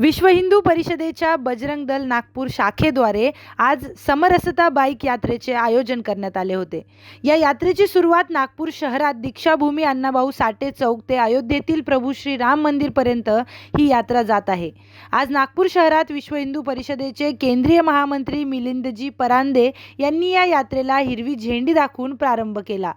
विश्व हिंदू परिषदेच्या बजरंग दल नागपूर शाखेद्वारे आज समरसता बाईक यात्रेचे आयोजन करण्यात आले होते. या यात्रेची सुरुवात नागपूर शहरात दीक्षाभूमी अण्णाभाऊ साठे चौक ते अयोध्येतील प्रभू श्री राम मंदिरपर्यंत ही यात्रा जात आहे. आज नागपूर शहरात विश्व हिंदू परिषदेचे केंद्रीय महामंत्री मिलिंदजी परांदे यांनी या यात्रेला हिरवी झेंडी दाखवून प्रारंभ केला.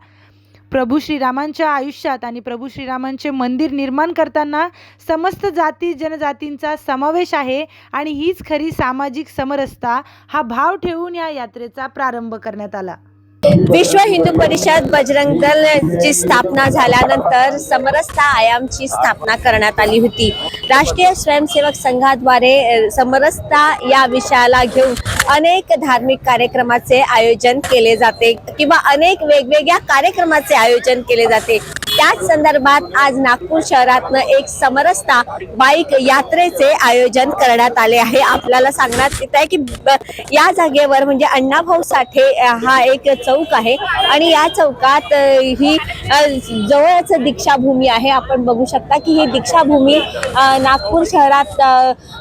प्रभू श्रीरामांच्या आयुष्यात आणि प्रभू श्रीरामांचे मंदिर निर्माण करताना समस्त जाती जनजातींचा समावेश आहे आणि हीच खरी सामाजिक समरसता हा भाव ठेवून या यात्रेचा प्रारंभ करण्यात आला. विश्व हिंदू परिषद बजरंग दल ची स्थापना झाल्यानंतर समरसता आयामची स्थापना करण्यात आली होती. राष्ट्रीय स्वयंसेवक संघाद्वारे समरसता या विषयाला घेऊन अनेक धार्मिक कार्यक्रमाचे आयोजन केले जाते किंवा अनेक वेगवेगळ्या कार्यक्रमाचे आयोजन केले जाते. त्याच संदर्भात आज नागपूर शहरातनं एक समरसता बाईक यात्रेचे आयोजन करण्यात आले आहे. आपल्याला सांगण्यात येत आहे की या जागेवर म्हणजे अण्णाभाऊ साठे हा एक चौक आहे आणि या चौकात ही जवळच दीक्षाभूमी आहे. आपण बघू शकता की ही दीक्षाभूमी नागपूर शहरात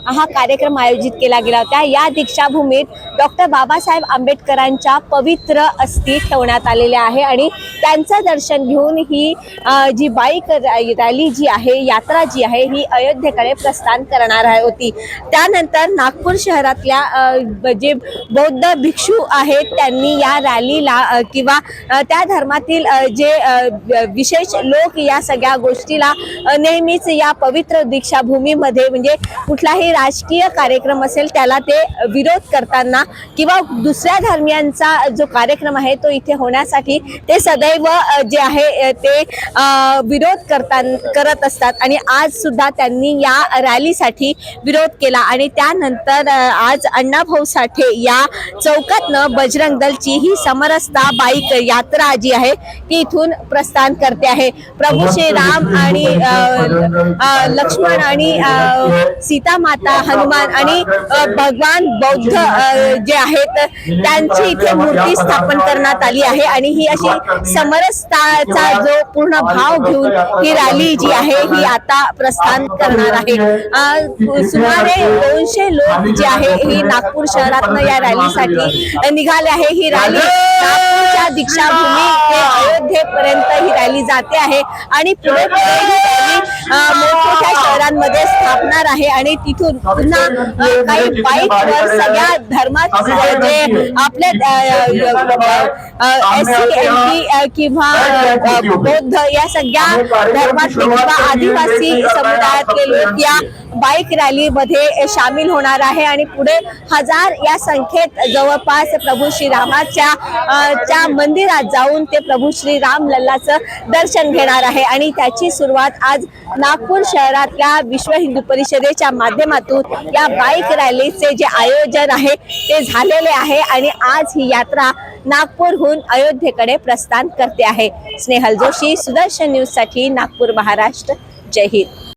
हा कार्यक्रम आयोजित केला गेला होता. या दीक्षाभूमीत डॉक्टर बाबासाहेब आंबेडकरांच्या पवित्र अस्थी ठेवण्यात आलेल्या आहे आणि त्यांचं दर्शन घेऊन ही जी बाईक रॅ- रॅली जी आहे यात्रा जी आहे ही अयोध्येकडे प्रस्थान करणार आहे होती. त्यानंतर नागपूर शहरातल्या जे बौद्ध भिक्षू आहेत त्यांनी या रॅलीला किंवा त्या धर्मातील जे विशेष लोक या सगळ्या गोष्टीला नेहमीच या पवित्र दीक्षाभूमीमध्ये म्हणजे कुठलाही राजकीय कार्यक्रम असेल त्याला ते विरोध करताना किंवा दुसऱ्या धर्मियांचा जो कार्यक्रम आहे तो इथे होण्यासाठी ते सदैव जे आहे ते विरोध करता करत असतात. आणि आज सुद्धा त्यांनी या रॅलीसाठी विरोध केला. आणि त्यानंतर आज अण्णाभाऊ साठे या चौकातनं बजरंग दलची ही समरसता बाईक यात्रा जी आहे ती इथून प्रस्थान करते आहे. प्रभू श्री राम आणि लक्ष्मण आणि सीता माता हनुमान आणि भगवान बौद्ध जे आहेत त्यांची इथे मूर्ती स्थापन करण्यात आली आहे आणि ही अशी समरसताचा जो पूर्ण भाव घेऊन ही रॅली जी आहे ही आता प्रस्थान करणार आहे. सुमारे दोनशे लोक जे आहे ही नागपूर शहरातनं या रॅलीसाठी निघाले आहे. ही रॅली नागपूरच्या दीक्षाभूमी ते अयोध्येपर्यंत ही रॅली जाते आहे. आणि पुढे मोठमोठ्या शहरांमध्ये स्थापणार आहे आणि तिथून पुन्हा काही बाईकवर सगळ्या धर्मात जे आपल्या एस सी एल टी किंवा बौद्ध या सगळ्या धर्मातले किंवा आदिवासी समुदायातले लोक या बाईक रॅलीमध्ये सामील होणार आहे आणि पुढे हजार या संख्येत जवळपास प्रभू श्रीरामाच्या च्या मंदिरात जाऊन ते प्रभू श्रीराम लल्लाचं दर्शन घेणार आहे. आणि त्याची सुरुवात आज नागपूर शहरातल्या विश्व हिंदू परिषदेच्या माध्यमातून या बाईक रॅलीचे जे आयोजन आहे ते झालेले आहे आणि आज ही यात्रा नागपूरहून अयोध्येकडे प्रस्थान करते आहे. स्नेहल जोशी सुदर्शन न्यूजसाठी नागपूर महाराष्ट्र. जय हिंद.